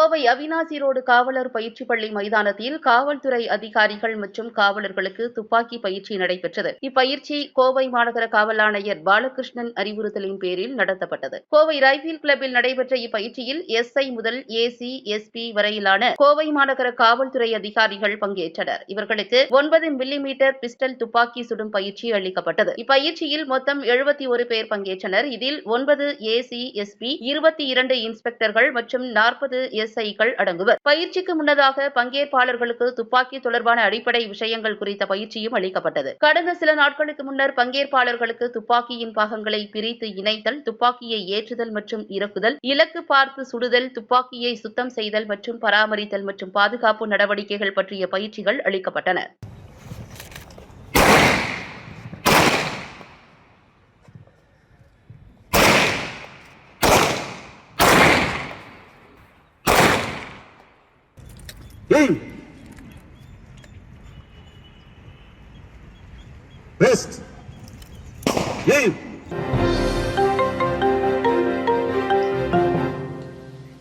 Kovai Avinashi road காவலர் பயிற்சி பள்ளி மைதானத்தில் காவல்துறை அதிகாரிகள் மற்றும் காவலர்களுக்கு துப்பாக்கி பயிற்சி நடைபெற்றது. இப்பயிற்சி கோவை மாநகர காவல் ஆணையர் பாலகிருஷ்ணன் அறிவுறுத்தலின் பேரில் நடத்தப்பட்டது. கோவை ரைபிள் கிளப்பில் நடைபெற்ற இப்பயிற்சியில் எஸ்ஐ முதல் ஏசி எஸ்பி வரையிலான கோவை மாநகர காவல்துறை அதிகாரிகள் பங்கேற்றனர். இவர்களுக்கு ஒன்பது மில்லிமீட்டர் பிஸ்டல் துப்பாக்கி சுடும் பயிற்சி அளிக்கப்பட்டது. இப்பயிற்சியில் மொத்தம் எழுபத்தி ஒரு பேர் பங்கேற்றனர். இதில் ஒன்பது ஏசி எஸ்பி இருபத்தி இரண்டு இன்ஸ்பெக்டர்கள் மற்றும் நாற்பது எஸ் எஸ்ஐக்கள் அடங்குவர். பயிற்சிக்கு முன்னதாக பங்கேற்பாளர்களுக்கு துப்பாக்கி தொடர்பான அடிப்படை விஷயங்கள் குறித்த பயிற்சியும் அளிக்கப்பட்டது. கடந்த சில நாட்களுக்கு முன்னர் பங்கேற்பாளர்களுக்கு துப்பாக்கியின் பாகங்களை பிரித்து இணைத்தல் துப்பாக்கியை ஏற்றுதல் மற்றும் இறக்குதல் இலக்கு பார்த்து சுடுதல் துப்பாக்கியை சுத்தம் செய்தல் மற்றும் பராமரித்தல் மற்றும் பாதுகாப்பு நடவடிக்கைகள் பற்றிய பயிற்சிகள் அளிக்கப்பட்டன. Ei! West! Ei!